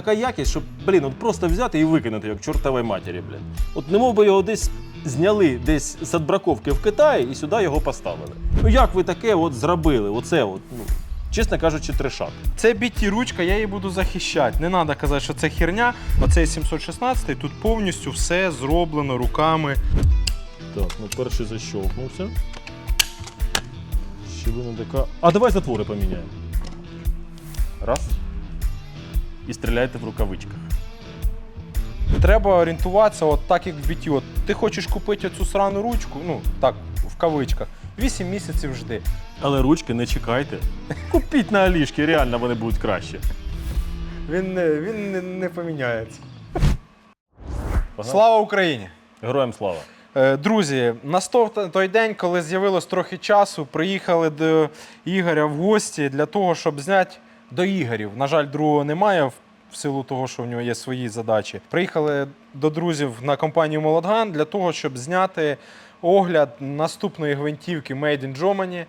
така якість, щоб, блін, от просто взяти і викинути, як чортовій матері, блін. От немов би його десь зняли десь з отбраковки в Китаї і сюди його поставили. Ну як ви таке от зробили? Оце от, ну, чесно кажучи, трешак. Це BT ручка, я її буду захищати. Не треба казати, що це херня. Оцей 716 тут повністю все зроблено руками. Так, ну перший защовкнувся. Щілина така. А давай затвори поміняємо. І стріляйте в рукавичках. Треба орієнтуватися, от так як в BT. От ти хочеш купити цю срану ручку, ну так, в кавичках, 8 місяців жди. Але ручки не чекайте. Купіть на Алішки, реально вони будуть краще. Він не, він не, не поміняється. Слава Україні! Героям слава! Е, Друзі, настав той день, коли з'явилось трохи часу, приїхали до Ігоря в гості для того, щоб зняти до Ігорів. На жаль, другого немає в- силу того, що в нього є свої задачі. Приїхали до друзів на компанію Молодган для того, щоб зняти огляд наступної гвинтівки Made in Germany.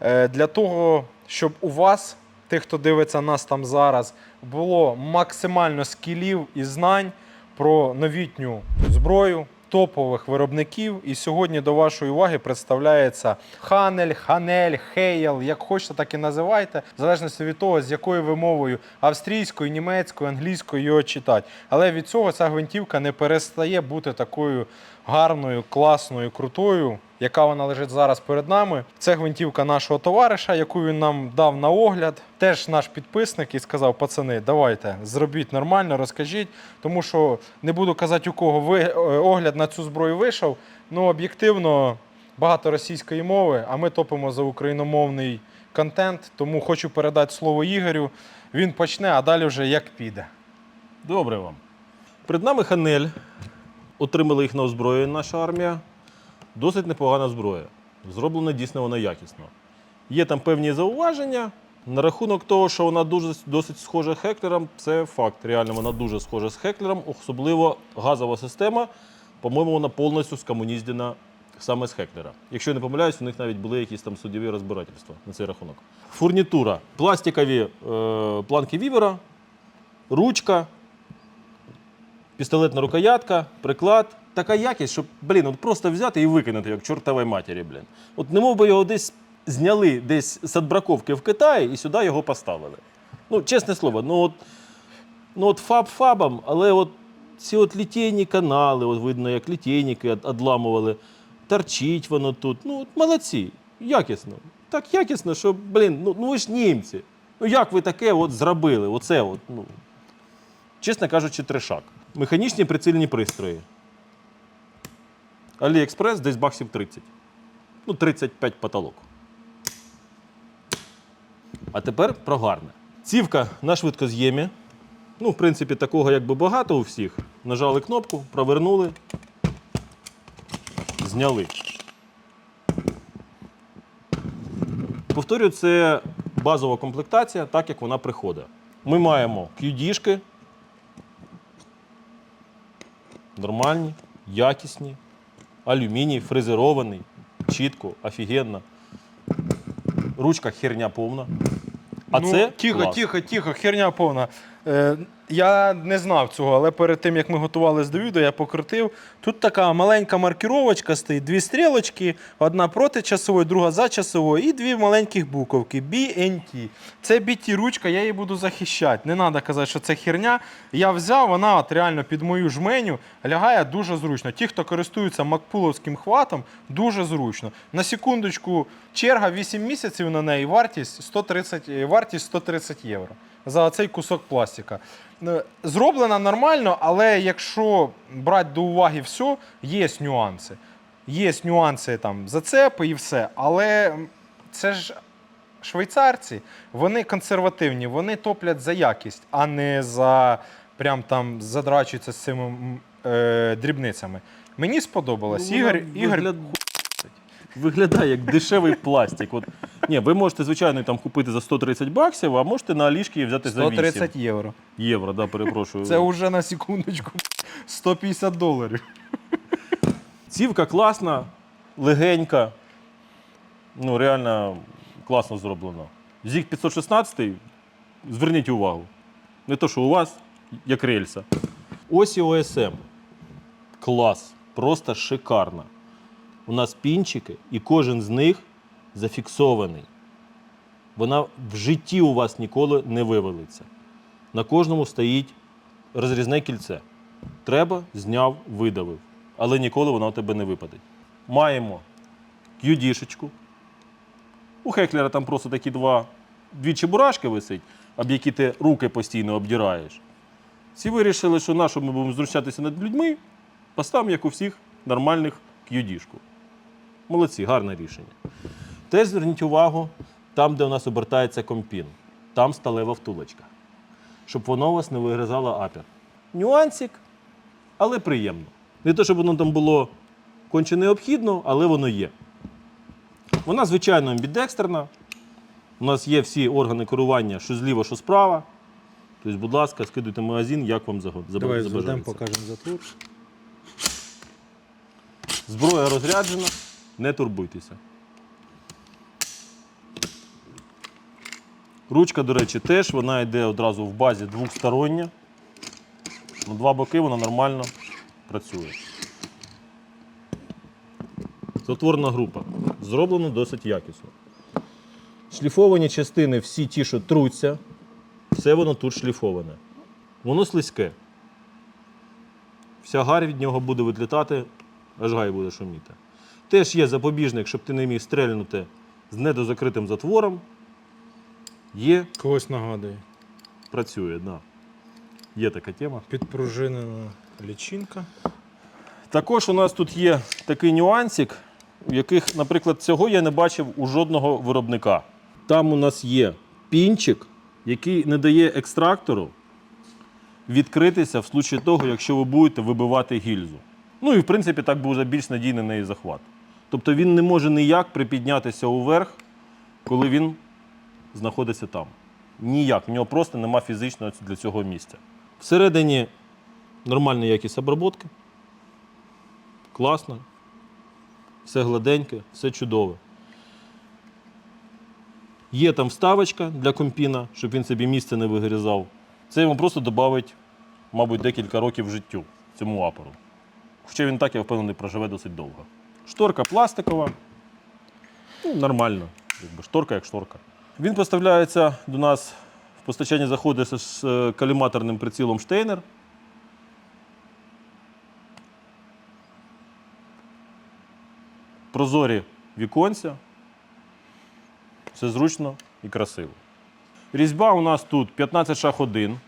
Е, Для того, щоб у вас, тих, хто дивиться нас там зараз, було максимально скілів і знань про новітню зброю топових виробників. І сьогодні до вашої уваги представляється Ханель, Ханель, Хейл, як хочете, так і називайте, в залежності від того, з якою ви мовою австрійською, німецькою, англійською його читати. Але від цього ця гвинтівка не перестає бути такою гарною, класною, крутою, яка вона лежить зараз перед нами. Це гвинтівка нашого товариша, яку він нам дав на огляд. Теж наш підписник і сказав: пацани, давайте зробіть нормально, розкажіть. Тому що не буду казати, у кого ви е, огляд на цю зброю вийшов. Ну, об'єктивно, багато російської мови, а ми топимо за україномовний контент. Тому хочу передати слово Ігорю. Він почне, а далі вже як піде. Добре вам. Перед нами Ханель. Отримали їх на озброєння наша армія. Досить непогана зброя. Зроблена дійсно вона якісно. Є там певні зауваження. На рахунок того, що вона дуже досить схожа з Хеклером, це факт. Реально вона дуже схожа з Хеклером, особливо газова система. По-моєму, вона повністю скомуніздена саме з Хеклера. Якщо я не помиляюсь, у них навіть були якісь там судові розбирательства на цей рахунок. Фурнітура. Пластикові е, планки вівера, ручка, пістолетна рукоятка, приклад. Така якість, щоб, блін, от просто взяти і викинути, як чортовій матері, блін. От немов би його десь зняли десь з отбраковки в Китаї і сюди його поставили. Ну, чесне слово, ну от, ну от фаб фабом, але от ці от літейні канали, от видно, як літейники одламували, торчить воно тут. Ну, от молодці, якісно. Так якісно, що, блін, ну, ну ви ж німці. Ну як ви таке от зробили? Оце от, ну, чесно кажучи, трешак. Механічні прицільні пристрої. Аліекспрес десь баксів 30. Ну, 35 потолок. А тепер про гарне. Цівка на швидкоз'ємі. Ну, в принципі, такого якби багато у всіх. Нажали кнопку, провернули, зняли. Повторюю, це базова комплектація, так як вона приходить. Ми маємо QD-шки, нормальні, якісні, алюміній, фрезерований, чітко, офігенно. Ручка херня повна. А ну, це тихо, клас. тихо, тихо, херня повна. Е, я не знав цього, але перед тим як ми готувалися до відео, я покрутив. Тут така маленька маркіровочка стоїть, дві стрілочки, одна проти часової, друга за часовою, і дві маленьких буковки BNT. Це BT ручка, я її буду захищати. Не треба казати, що це херня. Я взяв, вона от реально під мою жменю лягає дуже зручно. Ті, хто користується макпуловським хватом, дуже зручно. На секундочку, черга 8 місяців на неї, вартість 130, е, вартість 130 євро за цей кусок пластика. Е, Зроблена нормально, але якщо брати до уваги все, є нюанси. Є нюанси там зацепи і все. Але це ж швейцарці, вони консервативні, вони топлять за якість, а не за прям там задрачуються з цими е, дрібницями. Мені сподобалось. Ну, Ігор, Ігор Виглядає як дешевий пластик. От, ні, ви можете, звичайно, там купити за 130 баксів, а можете на Алішки взяти за 8 130 євро. євро. Да, перепрошую. Це вже на секундочку 150 доларів. Цівка класна, легенька. Ну, реально класно зроблено. Зіг 516, зверніть увагу. Не то, що у вас, як рельса. Ось і ОСМ. Клас. Просто шикарна. У нас пінчики, і кожен з них зафіксований. Вона в житті у вас ніколи не вивалиться. На кожному стоїть розрізне кільце. Треба, зняв, видавив. Але ніколи вона у тебе не випаде. Маємо QD-шечку. У Хеклера там просто такі два, дві чебурашки висить, об які ти руки постійно обдираєш. Всі вирішили, що на що ми будемо зручатися над людьми, поставимо, як у всіх, нормальних QD-шку. Молодці, гарне рішення. Теж зверніть увагу, там, де у нас обертається компін, там сталева втулочка. Щоб воно у вас не вигризало апер. Нюансик, але приємно. Не те, щоб воно там було конче необхідно, але воно є. Вона, звичайно, амбідекстерна. У нас є всі органи керування, що зліва, що справа. Тобто, будь ласка, скидуйте магазин, як вам загод- Давай зведемо, покажемо затвор. Зброя розряджена, не турбуйтеся. Ручка, до речі, теж вона йде одразу в базі двостороння. На два боки вона нормально працює. Затворна група. Зроблено досить якісно. Шліфовані частини, всі ті, що труться, все воно тут шліфоване. Воно слизьке. Вся гарь від нього буде відлітати, аж гай буде шуміти. Теж є запобіжник, щоб ти не міг стрельнути з недозакритим затвором. Є, Когось нагадує. працює, да. Є така тема. Підпружинена лічинка. Також у нас тут є такий нюансик, у яких, наприклад, цього я не бачив у жодного виробника. Там у нас є пінчик, який не дає екстрактору відкритися в случаї того, якщо ви будете вибивати гільзу. Ну і в принципі так буде більш надійний неї захват. Тобто він не може ніяк припіднятися уверх, коли він знаходиться там. Ніяк. В нього просто нема фізичного для цього місця. Всередині нормальна якість обробки. Класно. Все гладеньке, все чудове. Є там вставочка для компіна, щоб він собі місце не вигрізав. Це йому просто додавить, мабуть, декілька років життю цьому апару. Хоча він так, я впевнений, проживе досить довго. Шторка пластикова. Ну, нормально. Якби шторка як шторка. Він поставляється до нас в постачанні заходить з е, каліматорним прицілом Штейнер. прозорі віконця. Все зручно і красиво. Різьба у нас тут 15 шах 1,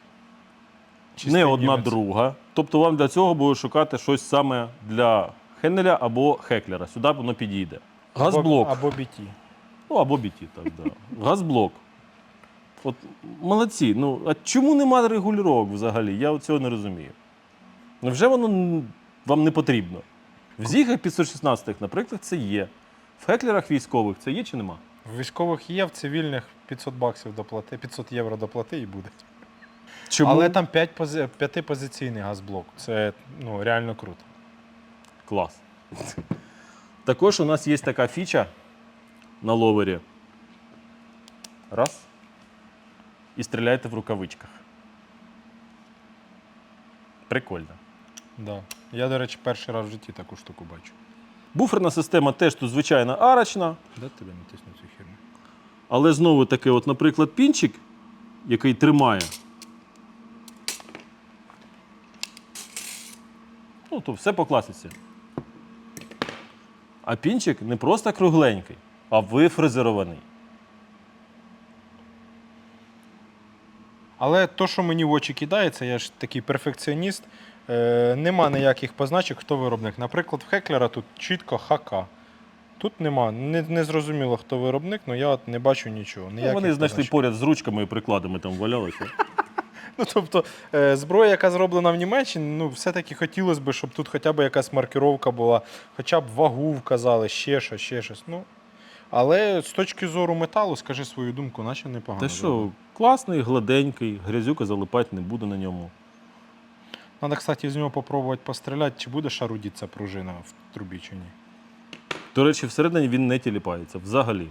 не одна німець. друга. Тобто вам для цього буде шукати щось саме для Хеннеля або Хеклера. Сюди воно підійде. Газблок. Або, BT. Ну, або біті, так, да. Газблок. От молодці. Ну, а чому немає регулювання взагалі? Я цього не розумію. Невже воно вам не потрібно? В Зігах 516, наприклад, це є. В Хеклерах військових це є чи нема? В військових є, в цивільних 500 баксів доплати, 500 євро доплати і буде. Чому? Але там 5 пози... п'ятипозиційний газблок. Це ну, реально круто. Клас. Також у нас є така фіча на ловері. Раз. І стріляєте в рукавичках. Прикольно. Да. Я, до речі, перший раз в житті таку штуку бачу. Буферна система теж тут звичайно арочна, Де тебе натиснув цю херню? але знову таки, от, наприклад, пінчик, який тримає. Ну, то все по класиці. А пінчик не просто кругленький, а вифрезерований. Але то, що мені в очі кидається, я ж такий перфекціоніст. Е, нема ніяких позначок, хто виробник. Наприклад, в Хеклера тут чітко ХК. Тут нема. Не, не зрозуміло, хто виробник, але я от не бачу нічого. Ну, ніяких вони знайшли позначок. поряд з ручками і прикладами там валялися. Ну, тобто, е, зброя, яка зроблена в Німеччині, ну, все-таки хотілося б, щоб тут хоча б якась маркировка була, хоча б вагу вказали, ще щось, ще щось. Ну, але з точки зору металу, скажи свою думку, наче непогано. Та що, класний, гладенький, грязюка залипати не буде на ньому. Треба, кстати, з нього попробувати постріляти, чи буде шарудіться пружина в трубі, чи ні. До речі, всередині він не тіліпається взагалі.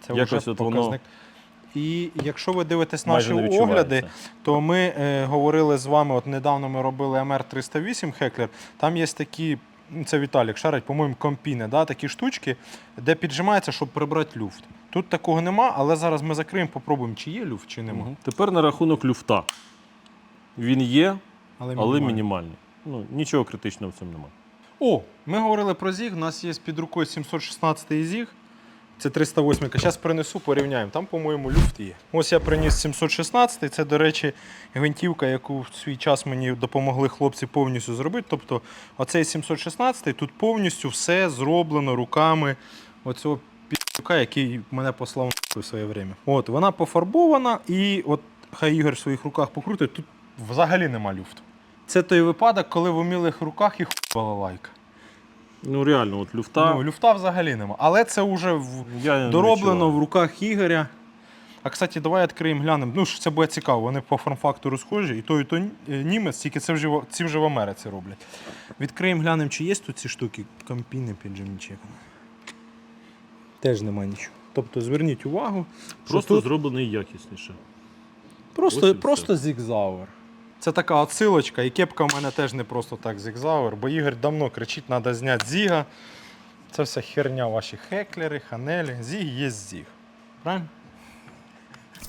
Це Якось вже от воно- показник. І якщо ви дивитесь наші огляди, то ми е, говорили з вами. От недавно ми робили MR308 Heckler. Там є такі, це Віталік шарить, по-моєму, компіни, да, такі штучки, де піджимається, щоб прибрати люфт. Тут такого нема, але зараз ми закриємо, попробуємо, чи є люфт, чи нема. Мгм. Тепер на рахунок люфта. Він є, але мінімально. мінімальний. Ну, нічого критичного в цьому немає. О, ми говорили про зіг. У нас є під рукою 716 зіг. Це 308. Зараз принесу, порівняємо. Там, по-моєму, люфт є. Ось я приніс 716. Це, до речі, гвинтівка, яку в свій час мені допомогли хлопці повністю зробити. Тобто, оцей 716 тут повністю все зроблено руками оцього підка, який мене послав в своє время. От, вона пофарбована, і от хай Ігор в своїх руках покрутить, тут взагалі нема люфту. Це той випадок, коли в умілих руках і хуй лайка. Ну, реально, от люфта. Ну, люфта взагалі нема. Але це вже в... я дороблено в руках Ігоря. А кстати, давай відкриємо, глянемо. Ну, що це буде цікаво. Вони по форм-фактору схожі, і той, і той е, німець, тільки це вже, ці вже в Америці роблять. Відкриємо, глянемо, чи є тут ці штуки, компіни піджимничек. Теж нема нічого. Тобто зверніть увагу, Просто тут зроблений якісніше. Просто, все. просто зігзауер. Це така отсилочка, і кепка в мене теж не просто так зігзавер, бо Ігор давно кричить, треба зняти зіга. Це вся херня ваші хеклери, ханелі. Зіг є зіг. Правильно?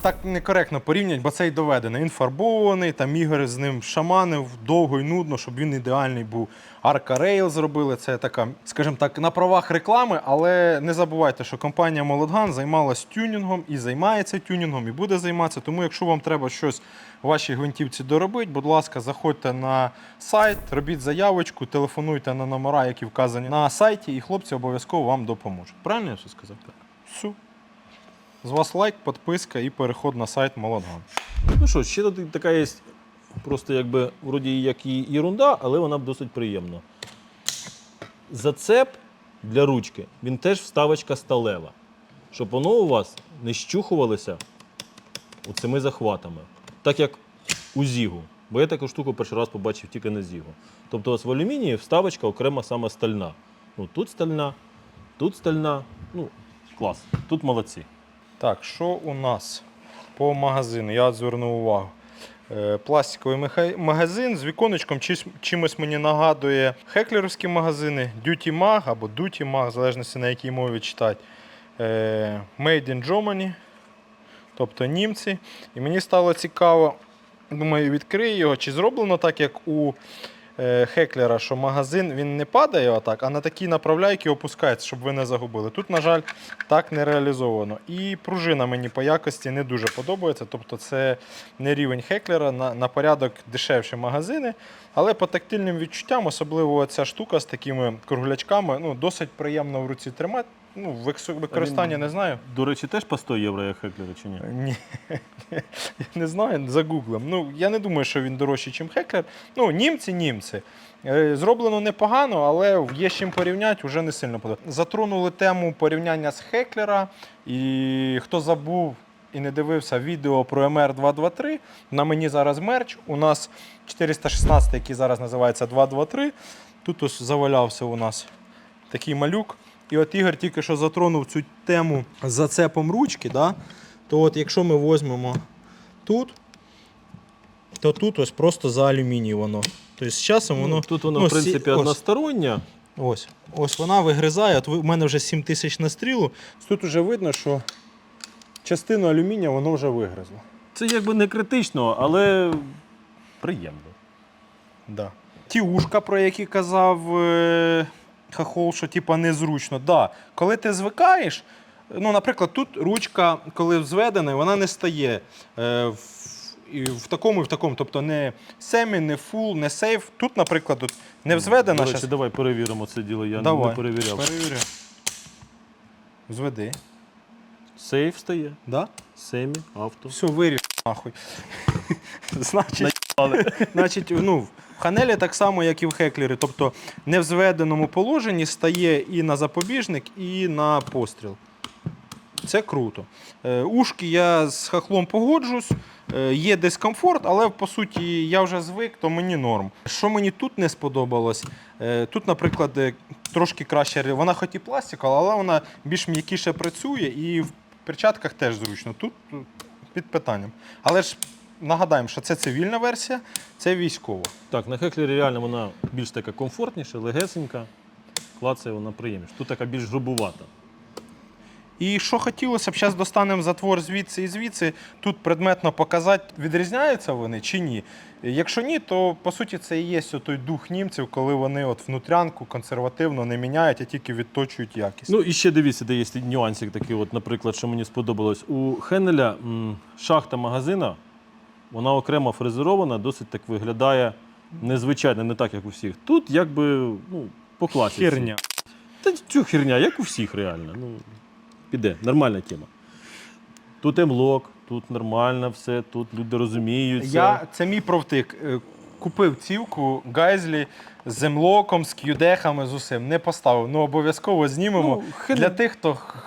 Так некоректно порівняти, бо цей доведений. Він фарбований, там Ігор з ним шаманив довго і нудно, щоб він ідеальний був. Арка Рейл зробили. Це така, скажімо так, на правах реклами, але не забувайте, що компанія Молодган займалась тюнінгом і займається тюнінгом, і буде займатися. Тому, якщо вам треба щось в вашій гвинтівці доробити, будь ласка, заходьте на сайт, робіть заявочку, телефонуйте на номера, які вказані на сайті, і хлопці обов'язково вам допоможуть. Правильно я все сказав? Так. Все. З вас лайк, підписка і переход на сайт Молодган. Ну що, ще тут така є, просто якби вроді як і ерунда, але вона досить приємна. Зацеп для ручки, він теж вставочка сталева. Щоб воно у вас не щухувалося оцими захватами. Так як у Зігу. Бо я таку штуку перший раз побачив тільки на Зігу. Тобто ось в алюмінії вставочка окрема саме стальна. Ну, тут стальна, тут стальна. Ну, клас. Тут молодці. Так, що у нас по магазину? Я звернув увагу. Е, Пластиковий магазин з віконечком чимось мені нагадує хеклерівські магазини, Duty Mag або Duty Mag, в залежності на якій мові читати. Е, Made in Germany, тобто німці. І мені стало цікаво, думаю, відкрию його, чи зроблено так, як у Хеклера, що магазин він не падає отак, а на такі направляйки опускається, щоб ви не загубили. Тут, на жаль, так не реалізовано. І пружина мені по якості не дуже подобається. Тобто це не рівень Хеклера, на, на порядок дешевші магазини. Але по тактильним відчуттям, особливо ця штука з такими круглячками, ну, досить приємно в руці тримати. Ну, вик- використання не знаю. До речі, теж по 100 євро як хеклери чи ні? Ні, я не знаю, загуглим. Ну, я не думаю, що він дорожчий, ніж Хеклер. Ну, німці, німці. Е, Зроблено непогано, але є з чим порівняти, вже не сильно подобається. Затронули тему порівняння з Хеклера. І хто забув і не дивився відео про МР223, на мені зараз мерч. У нас 416, який зараз називається 223. Тут ось завалявся у нас такий малюк. І от Ігор тільки що затронув цю тему з зацепом ручки. Да? То от якщо ми візьмемо тут, то тут ось просто за алюміній воно. Тобто з часом воно. Ну, тут воно, ну, в принципі, ось. одностороння. Ось, ось вона вигризає. От у мене вже 7 тисяч на стрілу. Тут вже видно, що частину алюмінія воно вже вигризло. Це якби не критично, але приємно. Да. Ті ушка, про які казав е, Хахол, що типа незручно. Да. Коли ти звикаєш, ну, наприклад, тут ручка, коли зведена, вона не стає е, в, і в такому і в такому. Тобто не семі, не фул, не сейф. Тут, наприклад, от не взведена. До речі, щас- давай перевіримо це діло, я Давай. не перевіряв. Перевірю. Зведи. Сейф стає, Да? семі, авто. Все, виріш нахуй. Значить, значить, ну, Ханелі так само, як і в Хеклері. Тобто не в зведеному положенні стає і на запобіжник, і на постріл. Це круто. Е, ушки я з хахлом погоджусь. Е, є дискомфорт, але по суті я вже звик, то мені норм. Що мені тут не сподобалось? Е, тут, наприклад, трошки краще. Вона хоч і пластикова, але вона більш м'якіше працює і в перчатках теж зручно. Тут під питанням. Але ж нагадаємо, що це цивільна версія, це військова. Так, на Хеклері реально вона більш така комфортніша, легесенька. Клацає вона приємніше. Тут така більш грубувата. І що хотілося б, зараз достанемо затвор звідси і звідси. Тут предметно показати, відрізняються вони чи ні. Якщо ні, то по суті це і є той дух німців, коли вони от внутрянку консервативно не міняють, а тільки відточують якість. Ну і ще дивіться, де є нюансик такий, от, наприклад, що мені сподобалось. У Хенеля м, шахта магазина, вона окремо фрезерована, досить так виглядає незвичайно, не так, як у всіх. Тут якби ну, по класіці. Херня. Та цю херня, як у всіх реально. Ну, піде, нормальна тема. Тут емлок, тут нормально все, тут люди розуміють. все. Я, це мій провтик. Е, Купив цівку Гайзлі з землоком, з к'юдехами, з усім. Не поставив. Ну обов'язково знімемо Ну, Хен- для тих, хто х-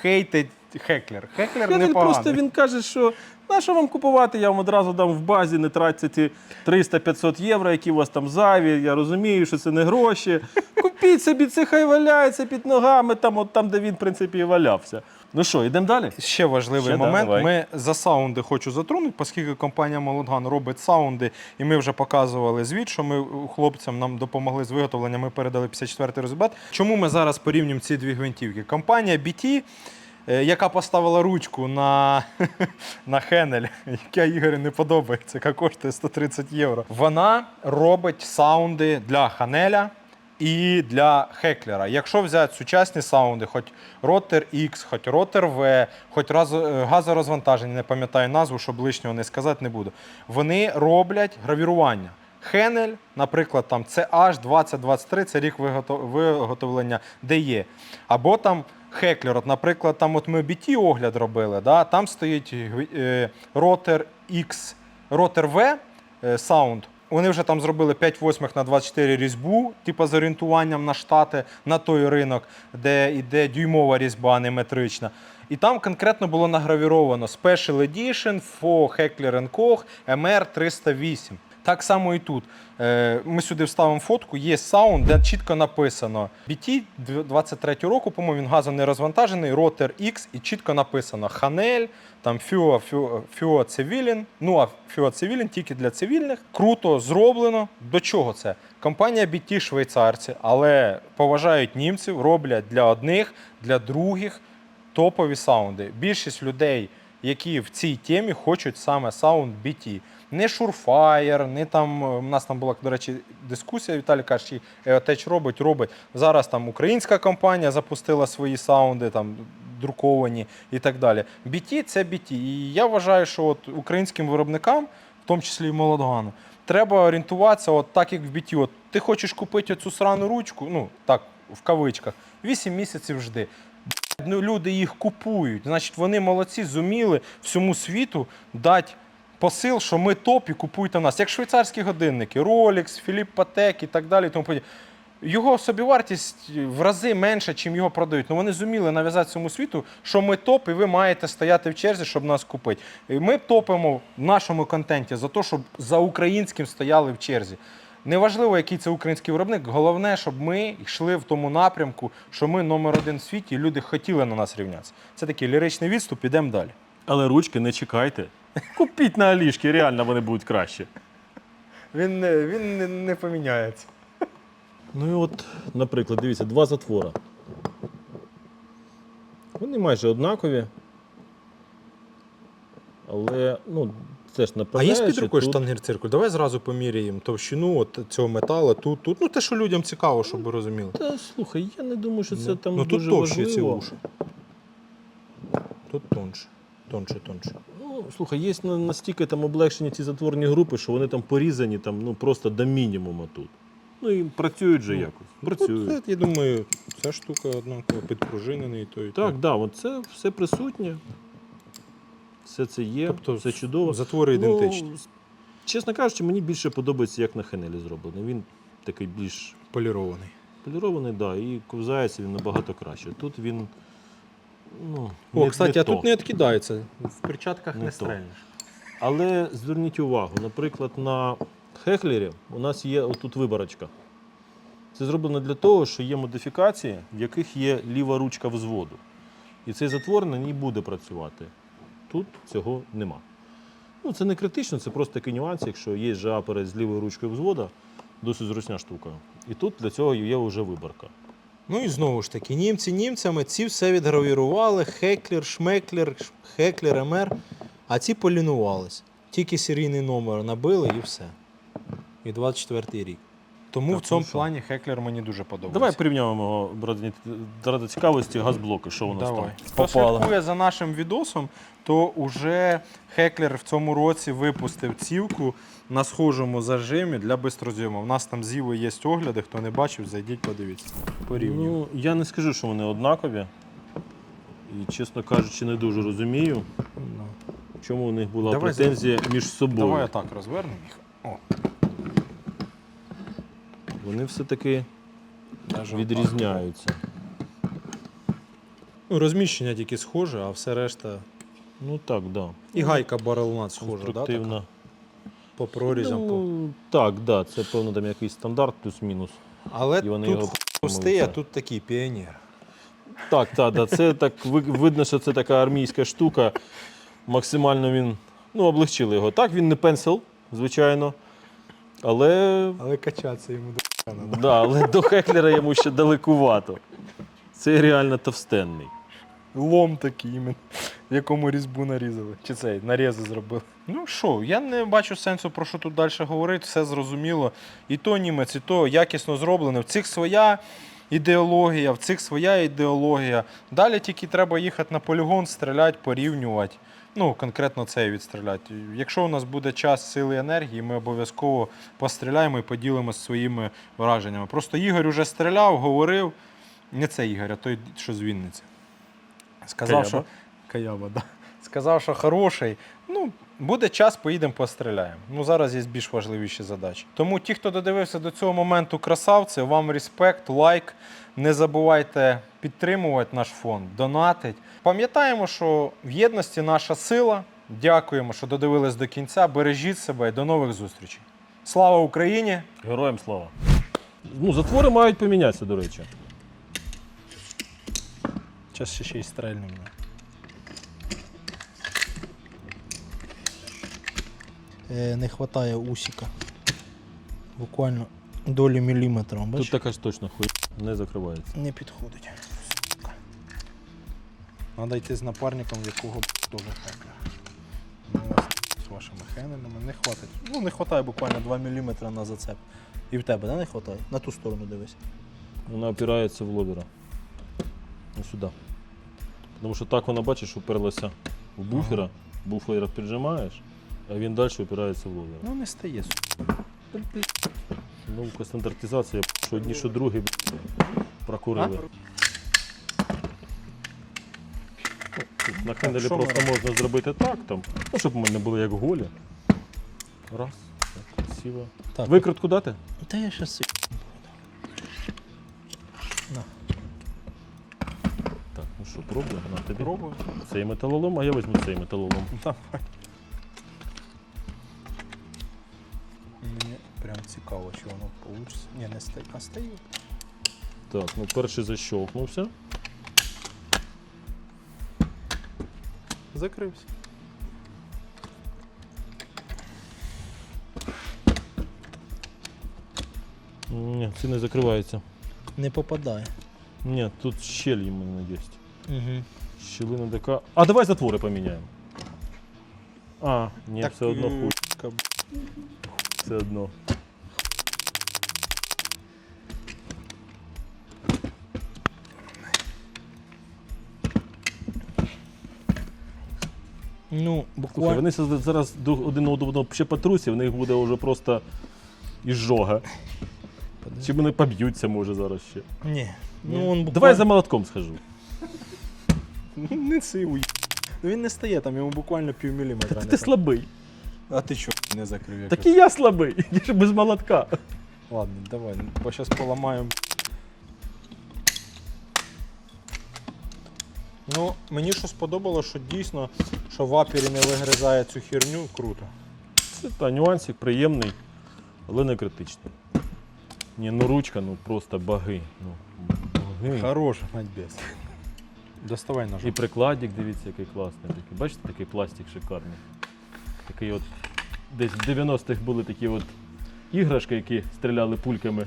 хейтить Хеклер. Хеклер Хенель непоганий. просто він каже, що на що вам купувати, я вам одразу дам в базі, не тратьте ті 300-500 євро, які у вас там зайві. Я розумію, що це не гроші. Купіть собі, це хай валяється під ногами, там, от там, де він, в принципі, і валявся. Ну що, йдемо далі? Ще важливий Ще, момент. давай. ми за саунди хочу затронути, оскільки компанія Молодган робить саунди, і ми вже показували звіт, що ми хлопцям нам допомогли з виготовленням. Ми передали 54-й розбат. Чому ми зараз порівнюємо ці дві гвинтівки? Компанія BT, яка поставила ручку на, на Хенель, яка Ігорю не подобається, яка коштує 130 євро. Вона робить саунди для Ханеля і для Хеклера. Якщо взяти сучасні саунди, хоч Ротер X, хоч Ротер V, хоч раз, е, газорозвантаження, не пам'ятаю назву, щоб лишнього не сказати не буду. Вони роблять гравірування. Хенель, наприклад, там CH2023, це рік вигото- виготовлення DE. Або там Хеклер, от, наприклад, там от ми BT огляд робили, да, там стоїть Ротер X, Ротер V е, саунд. Вони вже там зробили 5 восьмих на 24 різьбу, типу з орієнтуванням на штати, на той ринок, де йде дюймова різьба, а не метрична. І там конкретно було награвіровано Special Edition for Heckler Koch MR308. Так само і тут. Е, Ми сюди вставимо фотку, є саунд, де чітко написано BT 23 року, по-моєму, він газом не розвантажений, Rotor X, і чітко написано Ханель, там FUA, FUA Civilian, ну а FUA Civilian тільки для цивільних. Круто зроблено. До чого це? Компанія BT швейцарці, але поважають німців, роблять для одних, для других топові саунди. Більшість людей, які в цій темі хочуть саме саунд BT. Не Surefire, не там. У нас там була, до речі, дискусія. Віталій каже, чи EOTech робить, робить. Зараз там українська компанія запустила свої саунди, там друковані і так далі. BT це BT. І я вважаю, що от українським виробникам, в тому числі і молодгану, треба орієнтуватися, от так як в BT. От ти хочеш купити цю срану ручку, ну так, в кавичках, 8 місяців жди. Ну, люди їх купують. Значить, вони молодці, зуміли всьому світу дати посил, що ми топ і купуйте нас. Як швейцарські годинники, Rolex, Philippe Patek і так далі. Тому подібне. Його собівартість в рази менша, чим його продають. Ну вони зуміли нав'язати цьому світу, що ми топ, і ви маєте стояти в черзі, щоб нас купити. І ми топимо в нашому контенті за те, щоб за українським стояли в черзі. Неважливо, який це український виробник, головне, щоб ми йшли в тому напрямку, що ми номер один в світі, і люди хотіли на нас рівнятися. Це такий ліричний відступ, ідемо далі. Але ручки не чекайте. Купіть на Алішки, реально вони будуть краще. Він, не- він не, не поміняється. Ну і от, наприклад, дивіться, два затвора. Вони майже однакові. Але, ну, це ж А направляючи. є під рукою тут- штангер-циркуль? Давай зразу поміряємо товщину от цього металу, тут, тут. Ну, те, що людям цікаво, щоб ви розуміли. Та слухай, я не думаю, що це ну, там ну, тут дуже товщі ці важливо. уші. Тут тонше. Тонше, тонше. Ну, слухай, є настільки там облегшені ці затворні групи, що вони там порізані там, ну, просто до мінімуму тут. Ну і працюють же Ну, якось. Працюють. От, я думаю, ця штука однакова, підпружинений і той. і Так, той. да, от це все присутнє. Все це є, Тобто все чудово. Затвори ідентичні. Ну, чесно кажучи, мені більше подобається, як на Хенелі зроблений. Він такий більш Полірований. полірований, да, і ковзається він набагато краще. Тут він. Ну, О, не- кстати, не а то. тут не відкидається. В перчатках Не не, то. стрельнеш. Але зверніть увагу, наприклад, на Хеклері у нас є отут виборочка. Це зроблено для того, що є модифікації, в яких є ліва ручка взводу. І цей затвор на ній буде працювати. Тут цього нема. Ну, це не критично, це просто такий нюанс, якщо є жа перед з лівою ручкою взвода, досить зручна штука. І тут для цього є вже виборка. Ну і знову ж таки, німці німцями, ці все відгравірували, Хеклер, Шмеклер, Хеклер, МР, а ці полінувались. Тільки серійний номер набили і все. І 24-й рік. Тому Так, в цьому ну плані Хеклер мені дуже подобається. Давай порівняємо його ради, ради цікавості газблоки, що у нас Давай. там попало. слідкує за нашим відосом, то уже Хеклер в цьому році випустив цівку на схожому зажимі для бистрозйому. У нас там з Іви є огляди, хто не бачив, зайдіть, подивіться. Порівнюємо. Ну, я не скажу, що вони однакові. І, чесно кажучи, не дуже розумію, чому у них була Давай претензія між собою. Давай отак розвернемо їх. О, Вони все-таки відрізняються. Ну, розміщення тільки схоже, а все решта. Ну так, да. І гайка барелнат схожа, да, Конструктивно. по прорізям. по... Ну, так, да, це певно там якийсь стандарт плюс-мінус. Але і вони тут пустий, а тут такий піонер. Так, так, да, це так видно, що це така армійська штука. Максимально він. Ну, облегчили його. Так, він не пенсил, звичайно. Але, Але качатися йому до да, але до Хеклера йому ще далекувато. Це реально товстенний. Лом такий, іменно, в якому різьбу нарізали. Чи цей нарізи зробили. Ну що, я не бачу сенсу про що тут далі говорити, все зрозуміло. І то німець, і то якісно зроблено. В цих своя ідеологія, в цих своя ідеологія. Далі тільки треба їхати на полігон, стріляти, порівнювати. Ну, конкретно цей відстріляти. Якщо у нас буде час, сили, енергії, ми обов'язково постріляємо і поділимося своїми враженнями. Просто Ігор уже стріляв, говорив. Не це Ігор, а той, що з Вінниці. Сказав, Каяба? що Каяба, да. Сказав, що хороший. Ну, буде час, поїдемо постріляємо. Ну, зараз є більш важливіші задачі. Тому ті, хто додивився до цього моменту красавці, вам респект, лайк. Не забувайте підтримувати наш фонд, донатить. Пам'ятаємо, що в єдності наша сила. Дякуємо, що додивились до кінця. Бережіть себе і до нових зустрічей. Слава Україні! Героям слава. Ну, затвори мають помінятися, до речі. Зараз ще ще й стрельнемо. Не вистачає усіка. Буквально долі міліметра. Тут така ж точно хуй не закривається. Не підходить. Сука. Надо йти з напарником, в якого теж вас з вашими хенелами не хватить. Ну, не вистачає буквально 2 мм на зацеп. І в тебе, да, не вистачає? На ту сторону дивись. Вона опирається в лобера. Ну сюди. Тому що так вона, бачиш, уперлася в буфера, буфера піджимаєш, а він далі опирається в лобера. Ну не стає. Наука стандартизація, що одні, що другі прокурили. На хенделі просто можна зробити так, там, ну, щоб ми не були як голі. Раз, так, красиво. Так. Викрутку дати? Та я щас. На. Так, ну що, пробуємо на тобі. Пробую. Цей металолом, а я візьму цей металолом. Давай. Не. А стає. Так, ну перший защовкнувся. Закрився. Ні, це не закривається. Не попадає. Ні, тут щель іменно є. Угу. Щілина така. А давай затвори поміняємо. А, ні, Так, все одно е, хуй. Все одно. Ну, буквально. вони зараз один одного ще потрусять, в них буде вже просто іжога. Чи вони поб'ються, може, зараз ще. Ні. Ні? Ну, он буквально... Давай за молотком схожу. Не цей уй. Ну він не стає, там йому буквально пів міліметра. Та ти слабий. А ти що не закрив? Так і я слабий. Я ж без молотка. Ладно, давай, бо зараз поламаємо. Ну, мені що сподобалося, що дійсно, що в апері не вигризає цю херню, круто. Це та нюансик приємний, але не критичний. Ні, ну ручка, ну просто баги. Ну, баги. Хороша, мать без. Доставай ножа. І прикладик, дивіться, який класний. Такий. Бачите, такий пластик шикарний. Такий от десь в 90-х були такі от іграшки, які стріляли пульками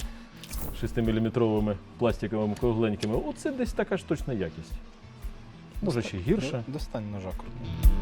6-мм пластиковими кругленькими. Оце десь така ж точна якість. Може ще гірше. Достань ножа крутного.